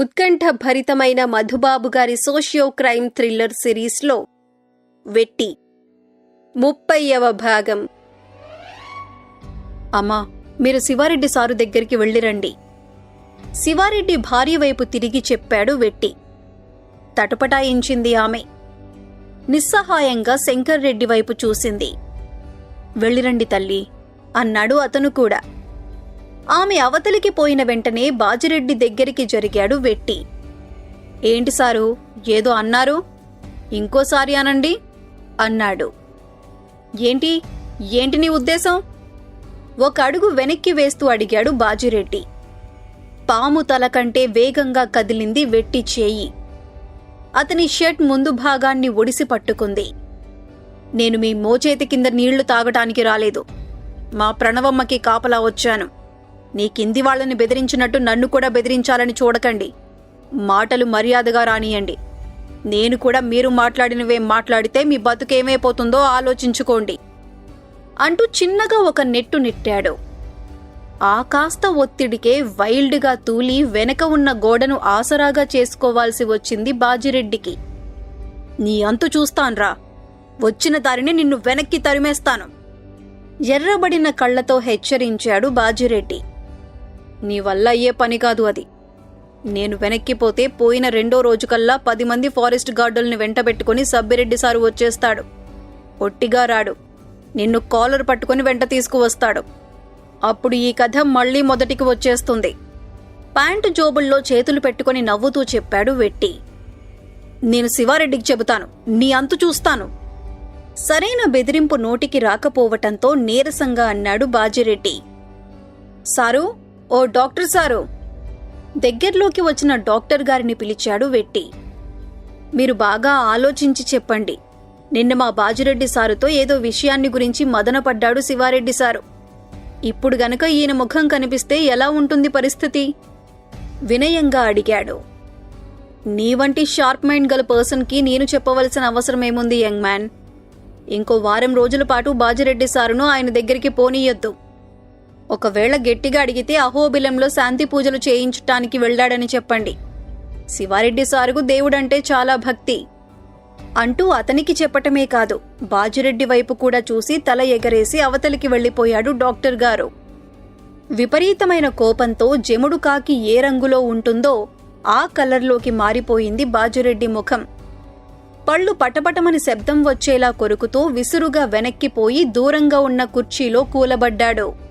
ఉత్కంఠ భరితమైన మధుబాబు గారి socio crime thriller సిరీస్లో వెట్టి. ముప్పైవ భాగం. అమ్మా మీరు శివారెడ్డి సారు దగ్గరికి వెళ్ళిరండి. శివారెడ్డి భార్య వైపు తిరిగి చెప్పాడు వెట్టి. తటపటాయించింది ఆమె. నిస్సహాయంగా శంకర్ రెడ్డి వైపు చూసింది. వెళ్ళిరండి తల్లి అన్నాడు అతను కూడా. ఆమె అవతలికి పోయిన వెంటనే బాజిరెడ్డి దగ్గరికి జరిగాడు వెట్టి. ఏంటి సారు? ఏదో అన్నారు? ఇంకోసారి అనండి అన్నాడు. ఏంటి? ఏంటి నీ ఉద్దేశం? ఒక అడుగు వెనక్కి వేస్తూ అడిగాడు బాజిరెడ్డి. పాము తల కంటే వేగంగా కదిలింది వెట్టి చేయి. అతని షర్ట్ ముందు భాగాన్ని ఒడిసి పట్టుకుంది. నేను మీ మోచేతి కింద నీళ్ళు తాగటానికి రాలేదు. మా ప్రణవమ్మకి కాపలా వచ్చాను. నీ కింది వాళ్ళని బెదిరించినట్టు నన్ను కూడా బెదిరించాలని చూడకండి. మాటలు మర్యాదగా రానియండి. నేను కూడా మీరు మాట్లాడినవే మాట్లాడితే మీ బతుకేమైపోతుందో ఆలోచించుకోండి. అంటూ చిన్నగా ఒక నెట్టు నెట్టాడు. ఆ కాస్త ఒత్తిడికే వైల్డ్గా తూలి వెనక ఉన్న గోడను ఆసరాగా చేసుకోవాల్సి వచ్చింది బాజిరెడ్డికి. నీ అంతు చూస్తాన్రా. వచ్చిన దారిని నిన్ను వెనక్కి తరిమేస్తాను. ఎర్రబడిన కళ్ళతో హెచ్చరించాడు బాజిరెడ్డి. నీ వల్ల అయ్యే పని కాదు అది. నేను వెనక్కిపోతే పోయిన రెండో రోజుకల్లా పది మంది ఫారెస్ట్ గార్డుల్ని వెంటబెట్టుకుని సబ్బిరెడ్డి సారు వచ్చేస్తాడు. ఒట్టిగా రాడు. నిన్ను కాలర్ పట్టుకుని వెంట తీసుకువస్తాడు. అప్పుడు ఈ కథ మళ్ళీ మొదటికి వచ్చేస్తుంది. ప్యాంటు జోబుల్లో చేతులు పెట్టుకుని నవ్వుతూ చెప్పాడు వెట్టి. నేను శివారెడ్డికి చెబుతాను. నీ అంతు చూస్తాను. సరైన బెదిరింపు నోటికి రాకపోవటంతో నీరసంగా అన్నాడు బాజిరెడ్డి. సారు ఓ డాక్టర్ సారు దగ్గర్లోకి వచ్చిన డాక్టర్ గారిని పిలిచాడు వెట్టి. మీరు బాగా ఆలోచించి చెప్పండి. నిన్న మా బాజిరెడ్డి సారుతో ఏదో విషయాన్ని గురించి మదనపడ్డాడు శివారెడ్డి సారు. ఇప్పుడు గనక ఈయన ముఖం కనిపిస్తే ఎలా ఉంటుంది పరిస్థితి? వినయంగా అడిగాడు. నీ వంటి షార్ప్ మైండ్ గల పర్సన్కి నేను చెప్పవలసిన అవసరం ఏముంది యంగ్ మ్యాన్? ఇంకో వారం రోజుల పాటు బాజిరెడ్డి సారును ఆయన దగ్గరికి పోనీయొద్దు. ఒకవేళ గట్టిగా అడిగితే అహోబిలంలో శాంతి పూజలు చేయించటానికి వెళ్ళాడని చెప్పండి. శివారెడ్డి సారుకు దేవుడంటే చాలా భక్తి. అంటూ అతనికి చెప్పటమే కాదు బాజిరెడ్డి వైపు కూడా చూసి తల ఎగరేసి అవతలికి వెళ్ళిపోయాడు డాక్టర్ గారు. విపరీతమైన కోపంతో జముడు కాకి ఏ రంగులో ఉంటుందో ఆ కలర్లోకి మారిపోయింది బాజురెడ్డి ముఖం. పళ్ళు పటపటమని శబ్దం వచ్చేలా కొరుకుతూ విసురుగా వెనక్కిపోయి దూరంగా ఉన్న కుర్చీలో కూలబడ్డాడు.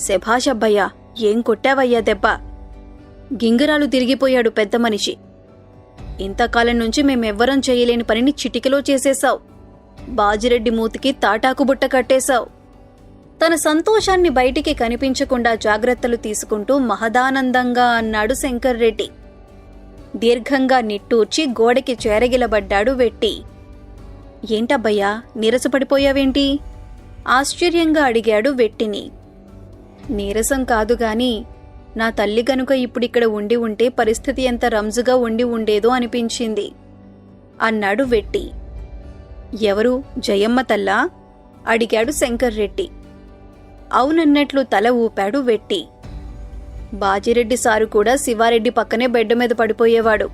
శభాషబ్బయ్యా ఏం కొట్టావయ్యా దెబ్బ? గింగిరాలు తిరిగిపోయాడు పెద్ద మనిషి. ఇంతకాలం నుంచి మేమెవ్వరం చేయలేని పనిని చిటికలో చేసేశావు. బాజిరెడ్డి మూతికి తాటాకు బుట్ట కట్టేశావు. తన సంతోషాన్ని బయటికి కనిపించకుండా జాగ్రత్తలు తీసుకుంటూ మహదానందంగా అన్నాడు శంకర్ రెడ్డి. దీర్ఘంగా నిట్టూర్చి గోడకి చేరగిలబడ్డాడు వెట్టి. ఏంటబ్బయ్యా నీరసపడిపోయావేంటి? ఆశ్చర్యంగా అడిగాడు వెట్టిని. నీరసం కాదు గాని నా తల్లి గనుక ఇప్పుడిక్కడ ఉండి ఉంటే పరిస్థితి ఎంత రంజుగా ఉండి ఉండేదో అనిపించింది. అన్నాడు వెట్టి. ఎవరు? జయమ్మ తల్లా? అడిగాడు శంకర్ రెడ్డి. అవునన్నట్లు తల ఊపాడు వెట్టి. బాజిరెడ్డి సారు కూడా శివారెడ్డి పక్కనే బెడ్ మీద పడిపోయేవాడు.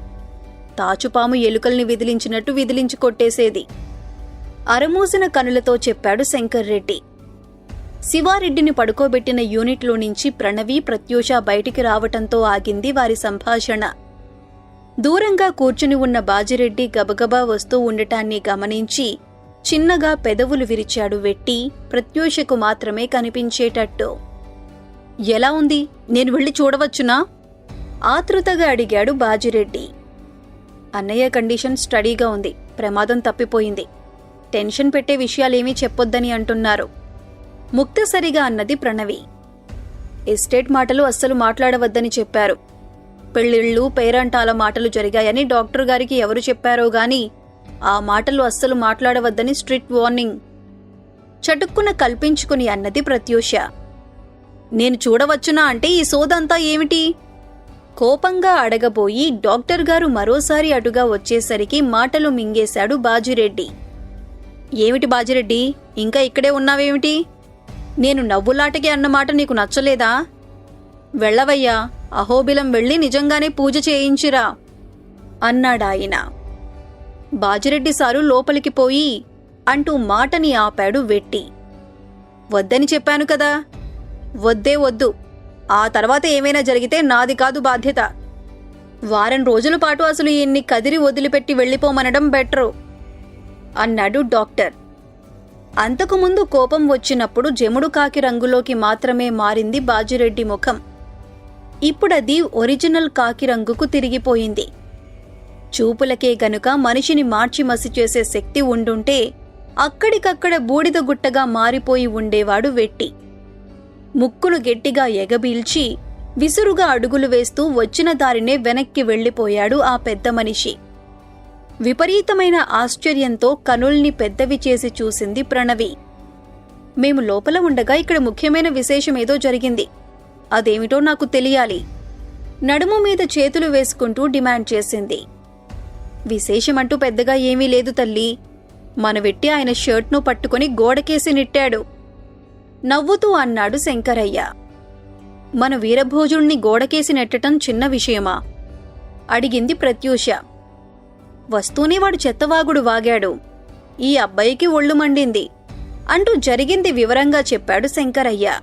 తాచుపాము ఎలుకల్ని విదిలించినట్టు విదిలించి కొట్టేసేది. అరమూసిన కనులతో చెప్పాడు శంకర్ రెడ్డి. శివారెడ్డిని పడుకోబెట్టిన యూనిట్లో నుంచి ప్రణవి ప్రత్యూష బయటికి రావటంతో ఆగింది వారి సంభాషణ. దూరంగా కూర్చుని ఉన్న బాజిరెడ్డి గబగబా వస్తూ ఉండటాన్ని గమనించి చిన్నగా పెదవులు విరిచాడు వెట్టి ప్రత్యూషకు మాత్రమే కనిపించేటట్టు. ఎలా ఉంది? నేను వెళ్ళి చూడవచ్చునా? ఆతృతగా అడిగాడు బాజిరెడ్డి. అన్నయ్య కండిషన్ స్టడీగా ఉంది. ప్రమాదం తప్పిపోయింది. టెన్షన్ పెట్టే విషయాలేమీ చెప్పొద్దని అంటున్నారు. ముక్తసరిగా అన్నది ప్రణవి. ఎస్టేట్ మాటలు అస్సలు మాట్లాడవద్దని చెప్పారు. పెళ్ళిళ్ళు పేరంటాల మాటలు జరిగాయని డాక్టర్ గారికి ఎవరు చెప్పారో గాని ఆ మాటలు అస్సలు మాట్లాడవద్దని స్ట్రిక్ట్ వార్నింగ్. చటుక్కున కల్పించుకుని అన్నది ప్రత్యూష. నేను చూడవచ్చునా అంటే ఈ సోదంతా ఏమిటి? కోపంగా అడగబోయి డాక్టర్ గారు మరోసారి అటుగా వచ్చేసరికి మాటలు మింగేశాడు బాజిరెడ్డి. ఏమిటి బాజిరెడ్డి? ఇంకా ఇక్కడే ఉన్నావేమిటి? నేను నవ్వులాటకి అన్నమాట నీకు నచ్చలేదా? వెళ్ళవయ్యా అహోబిలం వెళ్ళి నిజంగానే పూజ చేయించిరా అన్నాడాయన బాజిరెడ్డి సారు లోపలికి పోయి అంటూ మాటని ఆపాడు వెట్టి. వద్దని చెప్పాను కదా వద్దే వద్దు ఆ తర్వాత ఏమైనా జరిగితే నాది కాదు బాధ్యత. వారం రోజుల పాటు అసలు ఈయన్ని కదిరి వదిలిపెట్టి వెళ్ళిపోమనడం బెటరు అన్నాడు డాక్టర్. అంతకుముందు కోపం వచ్చినప్పుడు జముడు కాకి రంగులోకి మాత్రమే మారింది బాజిరెడ్డి ముఖం. ఇప్పుడది ఒరిజినల్ కాకి రంగుకు తిరిగిపోయింది. చూపులకే గనుక మనిషిని మార్చి మసి చేసే శక్తి ఉండుంటే అక్కడికక్కడ బూడిద గుట్టగా మారిపోయి ఉండేవాడు వెట్టి. ముక్కును గట్టిగా ఎగబీల్చి విసురుగా అడుగులు వేస్తూ వచ్చిన దారినే వెనక్కి వెళ్ళిపోయాడు ఆ పెద్ద మనిషి. విపరీతమైన ఆశ్చర్యంతో కనుల్ని పెద్దవి చేసి చూసింది ప్రణవి. మేము లోపల ఉండగా ఇక్కడ ముఖ్యమైన విశేషమేదో జరిగింది. అదేమిటో నాకు తెలియాలి. నడుము మీద చేతులు వేసుకుంటూ డిమాండ్ చేసింది. విశేషమంటూ పెద్దగా ఏమీ లేదు తల్లి. మనవెట్టి ఆయన షర్ట్ను పట్టుకొని గోడకేసి నెట్టాడు. నవ్వుతూ అన్నాడు శంకరయ్య. మన వీరభోజుణ్ణి గోడకేసి నెట్టటం చిన్న విషయమా? అడిగింది ప్రత్యూష. వస్తూనే వాడు చెత్తవాగుడు వాగాడు. ఈ అబ్బాయికి ఒళ్ళు మండింది. అంటూ జరిగింది వివరంగా చెప్పాడు శంకరయ్య.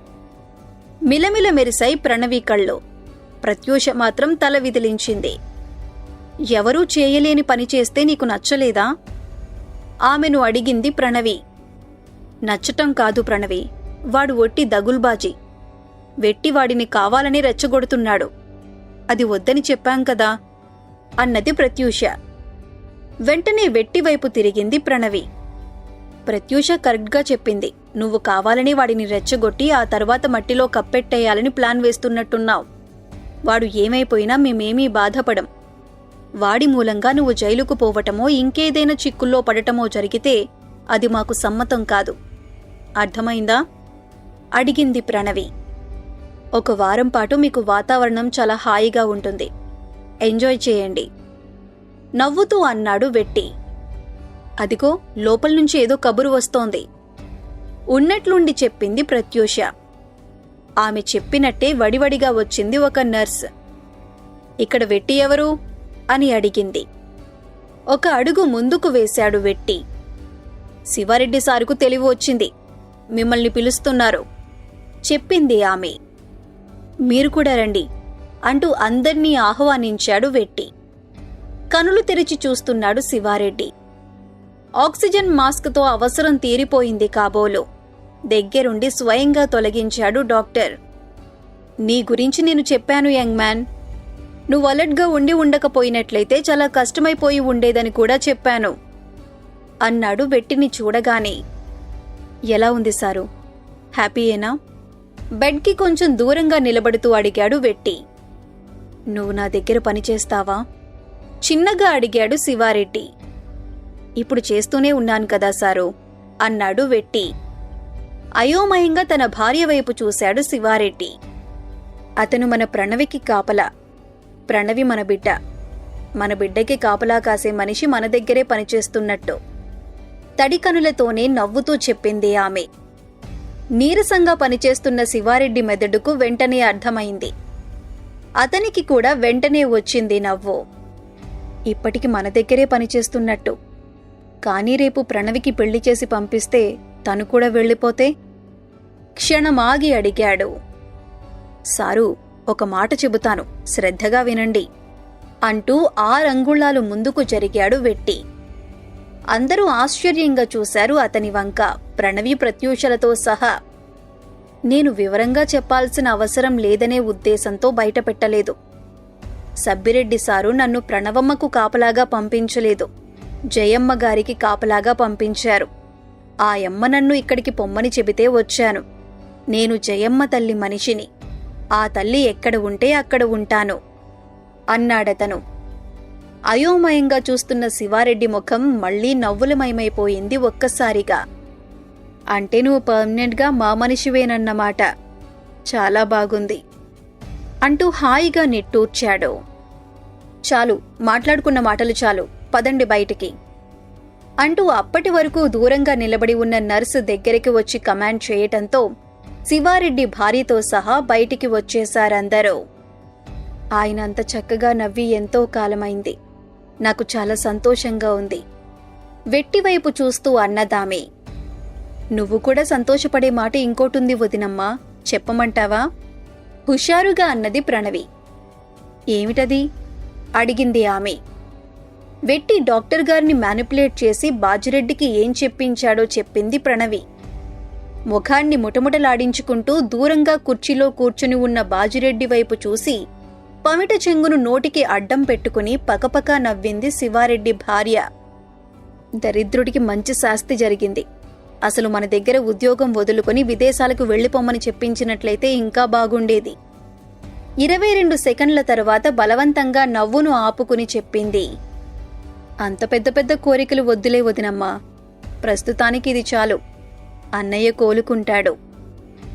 మిలమిల మెరిసై ప్రణవి కళ్ళు. ప్రత్యూష మాత్రం తల విదిలించింది. ఎవరూ చేయలేని పని చేస్తే నీకు నచ్చలేదా? ఆమెను అడిగింది ప్రణవి. నచ్చటం కాదు ప్రణవి. వాడు ఒట్టి దగుల్బాజీ. వెట్టి వాడిని కావాలని రెచ్చగొడుతున్నాడు. అది వద్దని చెప్పాం కదా? అన్నది ప్రత్యూష. వెంటనే వెట్టి వైపు తిరిగింది ప్రణవి. ప్రత్యూష కరెక్ట్గా చెప్పింది. నువ్వు కావాలని వాడిని రెచ్చగొట్టి ఆ తర్వాత మట్టిలో కప్పెట్టేయాలని ప్లాన్ వేస్తున్నట్టున్నావు. వాడు ఏమైపోయినా మేమేమీ బాధపడం. వాడి మూలంగా నువ్వు జైలుకు పోవటమో ఇంకేదైనా చిక్కుల్లో పడటమో జరిగితే అది మాకు సమ్మతం కాదు. అర్థమైందా? అడిగింది ప్రణవి. ఒక వారం పాటు మీకు వాతావరణం చాలా హాయిగా ఉంటుంది. ఎంజాయ్ చేయండి. నవ్వుతూ అన్నాడు వెట్టి. అదిగో లోపల నుంచి ఏదో కబురు వస్తోంది. ఉన్నట్లుండి చెప్పింది ప్రత్యూష. ఆమె చెప్పినట్టే వడివడిగా వచ్చింది ఒక నర్స్. ఇక్కడ వెట్టి ఎవరు? అని అడిగింది. ఒక అడుగు ముందుకు వేశాడు వెట్టి. శివారెడ్డి సారుకు తెలివి వచ్చింది. మిమ్మల్ని పిలుస్తున్నారు. చెప్పింది ఆమె. మీరు కూడా రండి. అంటూ అందర్నీ ఆహ్వానించాడు వెట్టి. కనులు తెరిచి చూస్తున్నాడు శివారెడ్డి. ఆక్సిజన్ మాస్క్తో అవసరం తీరిపోయింది కాబోలు. దగ్గరుండి స్వయంగా తొలగించాడు డాక్టర్. నీ గురించి నేను చెప్పాను యంగ్ మ్యాన్. నువ్వు అలర్ట్గా ఉండి ఉండకపోయినట్లయితే చాలా కష్టమైపోయి ఉండేదని కూడా చెప్పాను అన్నాడు వెట్టిని చూడగానే. ఎలా ఉంది సారు? హ్యాపీయేనా? బెడ్కి కొంచెం దూరంగా నిలబడుతూ అడిగాడు వెట్టి. నువ్వు నా దగ్గర పనిచేస్తావా? చిన్నగా అడిగాడు శివారెడ్డి. ఇప్పుడు చేస్తూనే ఉన్నాను కదా సారు అన్నాడు వెట్టి. అయోమయంగా తన భార్య వైపు చూశాడు శివారెడ్డి. అతను మన ప్రణవికి కాపలా. ప్రణవి మన బిడ్డ. మన బిడ్డకి కాపలా కాసే మనిషి మన దగ్గరే పనిచేస్తున్నట్టు. తడి కనులతోనే నవ్వుతూ చెప్పింది ఆమె. నీరసంగా పనిచేస్తున్న శివారెడ్డి మెదడుకు వెంటనే అర్థమైంది. అతనికి కూడా వెంటనే వచ్చింది నవ్వు. ఇప్పటికి మన దగ్గరే పనిచేస్తున్నట్టు. కానీ రేపు ప్రణవికి పెళ్ళి చేసి పంపిస్తే తను కూడా వెళ్ళిపోతే? క్షణమాగి అడిగాడు. సారు ఒక మాట చెబుతాను. శ్రద్ధగా వినండి. అంటూ ఆ రంగుళాలు ముందుకు జరిగాడు వెట్టి. అందరూ ఆశ్చర్యంగా చూశారు అతని వంక. ప్రణవి ప్రత్యూషలతో సహా. నేను వివరంగా చెప్పాల్సిన అవసరం లేదనే ఉద్దేశంతో బయటపెట్టలేదు. సబ్బిరెడ్డి సారు నన్ను ప్రణవమ్మకు కాపలాగా పంపించలేదు. జయమ్మ గారికి కాపలాగా పంపించారు. ఆ యమ్మ నన్ను ఇక్కడికి పొమ్మని చెబితే వచ్చాను. నేను జయమ్మ తల్లి మనిషిని. ఆ తల్లి ఎక్కడ ఉంటే అక్కడ ఉంటాను. అన్నాడతను. అయోమయంగా చూస్తున్న శివారెడ్డి ముఖం మళ్ళీ నవ్వులమయమైపోయింది ఒక్కసారిగా. అంటే నువ్వు పర్మనెంట్గా మా మనిషివేనన్నమాట. చాలా బాగుంది. అంటూ హాయిగా నిట్టూర్చాడు. చాలు మాట్లాడుకున్న మాటలు చాలు పదండి బయటికి. అంటూ అప్పటి వరకు దూరంగా నిలబడి ఉన్న నర్సు దగ్గరికి వచ్చి కమాండ్ చేయటంతో శివారెడ్డి భార్యతో సహా బయటికి వచ్చేశారందరూ. ఆయన అంత చక్కగా నవ్వి ఎంతో కాలమైంది. నాకు చాలా సంతోషంగా ఉంది. వెట్టివైపు చూస్తూ అన్నదామే. నువ్వు కూడా సంతోషపడే మాట ఇంకోటుంది వదినమ్మా చెప్పమంటావా? హుషారుగా అన్నది ప్రణవి. ఏమిటది? అడిగింది ఆమె. వెట్టి డాక్టర్ గారిని మ్యానిపులేట్ చేసి బాజిరెడ్డికి ఏం చెప్పించాడో చెప్పింది ప్రణవి. ముఖాన్ని ముటముటలాడించుకుంటూ దూరంగా కుర్చీలో కూర్చుని ఉన్న బాజిరెడ్డి వైపు చూసి పమిట చెంగును నోటికి అడ్డం పెట్టుకుని పకపకా నవ్వింది శివారెడ్డి భార్య. దరిద్రుడికి మంచి శాస్తి జరిగింది. అసలు మన దగ్గర ఉద్యోగం వదులుకొని విదేశాలకు వెళ్ళిపోమ్మని చెప్పించినట్లయితే ఇంకా బాగుండేది. ఇరవై రెండు సెకండ్ల తర్వాత బలవంతంగా నవ్వును ఆపుకుని చెప్పింది. అంత పెద్ద పెద్ద కోరికలు వద్దులే వదినమ్మా. ప్రస్తుతానికి ఇది చాలు. అన్నయ్య కోలుకుంటాడు.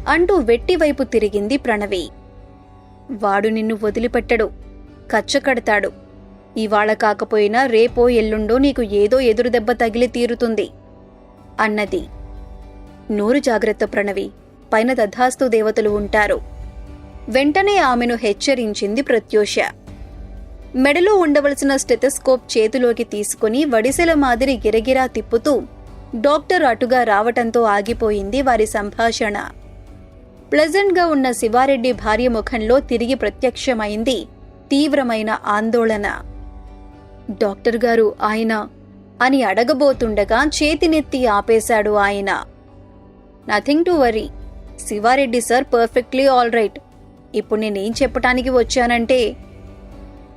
అంటూ వెట్టివైపు తిరిగింది ప్రణవి. వాడు నిన్ను వదిలిపెట్టడు. కచ్చకడతాడు. ఇవాళ కాకపోయినా రేపో ఎల్లుండో నీకు ఏదో ఎదురు దెబ్బ తగిలి తీరుతుంది. అన్నది. నూరు జాగ్రత్త ప్రణవి. పైన తథాస్తు దేవతలు ఉంటారు. వెంటనే ఆమెను హెచ్చరించింది ప్రత్యూష. మెడలో ఉండవలసిన స్టెథస్కోప్ చేతిలోకి తీసుకుని వడిసెల మాదిరి గిరగిరా తిప్పుతూ డాక్టర్ అటుగా రావటంతో ఆగిపోయింది వారి సంభాషణ. ప్లెజెంట్గా ఉన్న శివారెడ్డి భార్య ముఖంలో తిరిగి ప్రత్యక్షమైంది తీవ్రమైన ఆందోళన. డాక్టర్ గారు ఆయన అని అడగబోతుండగా చేతినెత్తి ఆపేశాడు ఆయన. Nothing to worry. Sivareddy sir perfectly all right. ఇప్పుడు నేనేం చెప్పటానికి వచ్చానంటే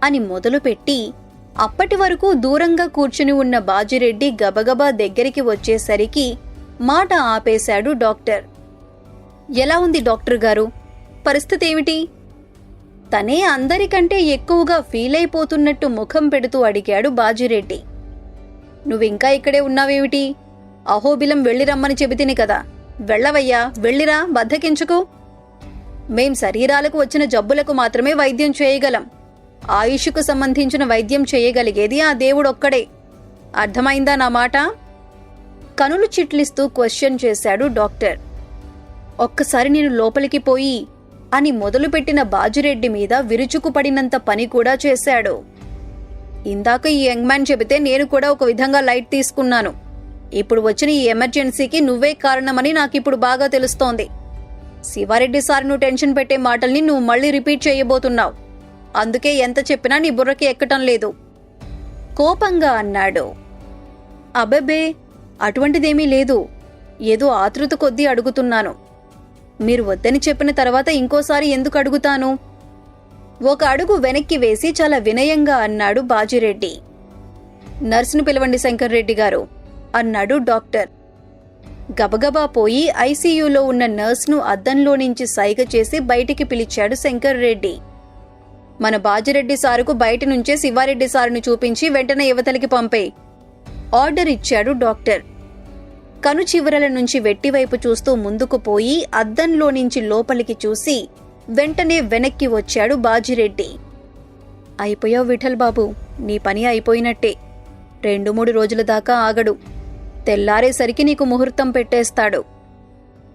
అని మొదలుపెట్టి అప్పటి వరకు దూరంగా కూర్చుని ఉన్న బాజిరెడ్డి గబగబా దగ్గరికి వచ్చేసరికి మాట ఆపేశాడు డాక్టర్. ఎలా ఉంది డాక్టర్ గారు? పరిస్థితి ఏమిటి తనే అందరికంటే ఎక్కువగా ఫీల్ అయిపోతున్నట్టు ముఖం పెడుతూ అడిగాడు బాజిరెడ్డి. నువ్వింకా ఇక్కడే ఉన్నావేమిటి? అహోబిలం వెళ్ళిరమ్మని చెబితిని కదా. వెళ్ళవయ్యా వెళ్ళిరా బద్దకించుకు. మేం శరీరాలకు వచ్చిన జబ్బులకు మాత్రమే వైద్యం చేయగలం. ఆయుష్కు సంబంధించిన వైద్యం చేయగలిగేది ఆ దేవుడొక్కడే. అర్థమైందా నా మాట? కనులు చిట్లిస్తూ క్వశ్చన్ చేశాడు డాక్టర్. ఒక్కసారి నేను లోపలికి పోయి అని మొదలుపెట్టిన బాజురెడ్డి మీద విరుచుకుపడినంత పని కూడా చేశాడు. ఇందాక ఈ యంగ్ మ్యాన్ చెబితే నేను కూడా ఒక విధంగా లైట్ తీసుకున్నాను. ఇప్పుడు వచ్చిన ఈ ఎమర్జెన్సీకి నువ్వే కారణమని నాకిప్పుడు బాగా తెలుస్తోంది. శివారెడ్డి సార్ నువ్వు టెన్షన్ పెట్టే మాటల్ని నువ్వు మళ్ళీ రిపీట్ చేయబోతున్నావు. అందుకే ఎంత చెప్పినా నీ బుర్రకి ఎక్కటం లేదు. కోపంగా అన్నాడు. అబ్బెబ్బే అటువంటిదేమీ లేదు. ఏదో ఆతృత కొద్దీ అడుగుతున్నాను. మీరు వద్దని చెప్పిన తర్వాత ఇంకోసారి ఎందుకు అడుగుతాను? ఒక అడుగు వెనక్కి వేసి చాలా వినయంగా అన్నాడు బాజిరెడ్డి. నర్సును పిలవండి శంకర్ రెడ్డి గారు అన్నాడు డాక్టర్. గబగబా పోయి ఐసీయూలో ఉన్న నర్స్ను అద్దంలో నుంచి సైగ చేసి బయటికి పిలిచాడు శంకర్ రెడ్డి. మన బాజిరెడ్డి సారుకు బయట నుంచే శివారెడ్డి సారును చూపించి వెంటనే యువతలకి పంపే ఆర్డర్ ఇచ్చాడు డాక్టర్. కను చివరల నుంచి వెట్టివైపు చూస్తూ ముందుకు పోయి అద్దంలో నుంచి లోపలికి చూసి వెంటనే వెనక్కి వచ్చాడు బాజిరెడ్డి. అయిపోయావు విఠల్ బాబు నీ పని అయిపోయినట్టే. రెండు మూడు రోజుల దాకా ఆగడు. తెల్లారేసరికి నీకు ముహూర్తం పెట్టేస్తాడు.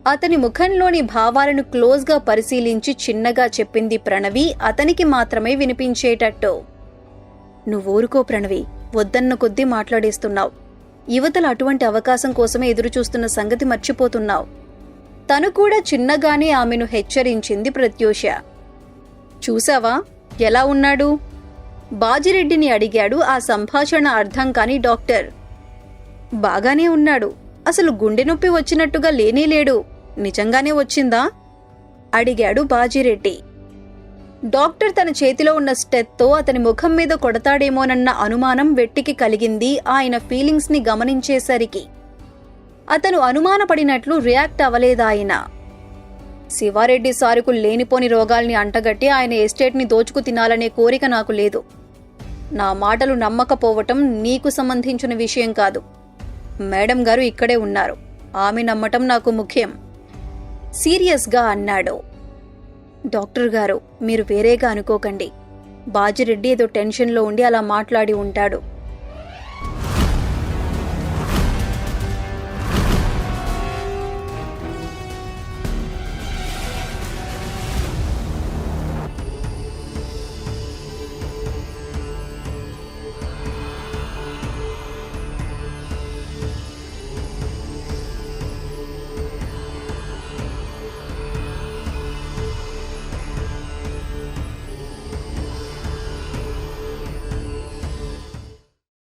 అతని ముఖంలోని భావాలను క్లోజ్గా పరిశీలించి చిన్నగా చెప్పింది ప్రణవి అతనికి మాత్రమే వినిపించేటట్టు. నువ్వూరుకో ప్రణవి వద్దన్న కొద్దీ మాట్లాడేస్తున్నావు. యువతలు అటువంటి అవకాశం కోసమే ఎదురుచూస్తున్న సంగతి మర్చిపోతున్నావు. తను కూడా చిన్నగానే ఆమెను హెచ్చరించింది ప్రత్యూష. చూసావా? ఎలా ఉన్నాడు? బాజిరెడ్డిని అడిగాడు ఆ సంభాషణ అర్థం కాని డాక్టర్. బాగానే ఉన్నాడు. అసలు గుండె నొప్పి వచ్చినట్టుగా లేనేలేడు నిజంగానే వచ్చిందా? అడిగాడు బాజిరెడ్డి. డాక్టర్ తన చేతిలో ఉన్న స్టెత్తో అతని ముఖం మీద కొడతాడేమోనన్న అనుమానం వెట్టికి కలిగింది. ఆయన ఫీలింగ్స్ని గమనించేసరికి అతను అనుమానపడినట్లు రియాక్ట్ అవ్వలేదాయన శివారెడ్డి సారుకు లేనిపోని రోగాల్ని అంటగట్టి ఆయన ఎస్టేట్ని దోచుకు తినాలనే కోరిక నాకు లేదు. నా మాటలు నమ్మకపోవటం నీకు సంబంధించిన విషయం కాదు. మేడం గారు ఇక్కడే ఉన్నారు. ఆమె నమ్మటం నాకు ముఖ్యం. సీరియస్గా అన్నాడు. డాక్టర్ గారు మీరు వేరేగా అనుకోకండి. బాజిరెడ్డి ఏదో టెన్షన్లో ఉండి అలా మాట్లాడి ఉంటాడు.